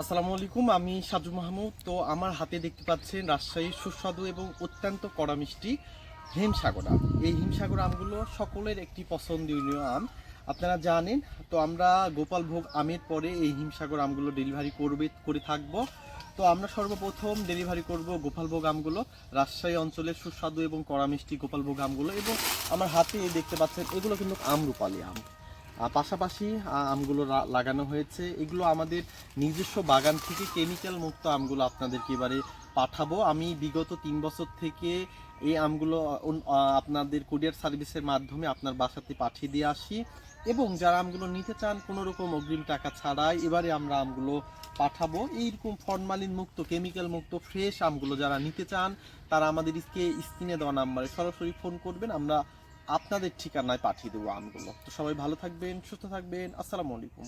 আসসালামু আলাইকুম, আমি সাজু মাহমুদ। তো আমার হাতে দেখতে পাচ্ছেন রাজশাহীর সুস্বাদু এবং অত্যন্ত কড়া মিষ্টি হিমসাগর আম। এই হিমসাগর আমগুলো সকলের একটি পছন্দনীয় আম। আপনারা জানেন, তো আমরা গোপাল ভোগ আমের পরে এই হিমসাগর আমগুলো ডেলিভারি করবে, করে থাকব। তো আমরা সর্বপ্রথম ডেলিভারি করব গোপাল ভোগ আমগুলো, রাজশাহী অঞ্চলের সুস্বাদু এবং কড়া মিষ্টি গোপাল ভোগ আমগুলো। এবং আমার হাতে দেখতে পাচ্ছেন, এগুলো কিন্তু আমরুপালি আম। পাশাপাশি আমগুলো লাগানো হয়েছে। এগুলো আমাদের নিজস্ব বাগান থেকে কেমিক্যাল মুক্ত আমগুলো আপনাদেরকে এবারে পাঠাবো। আমি বিগত তিন বছর থেকে এই আমগুলো আপনাদের কুরিয়ার সার্ভিসের মাধ্যমে আপনার বাসাতে পাঠিয়ে দিয়ে আসি এবং যারা আমগুলো নিতে চান কোনো রকম অগ্রিম টাকা ছাড়াই এবারে আমরা আমগুলো পাঠাবো। এইরকম ফর্মালিন মুক্ত, কেমিক্যাল মুক্ত, ফ্রেশ আমগুলো যারা নিতে চান, তারা আমাদেরকে স্ক্রিনে দেওয়া নাম্বারে সরাসরি ফোন করবেন। আমরা আপনাদের ঠিকানায় পাঠিয়ে দেবো আমগুলো। তো সবাই ভালো থাকবেন সুস্থ থাকবেন। আসসালামু আলাইকুম।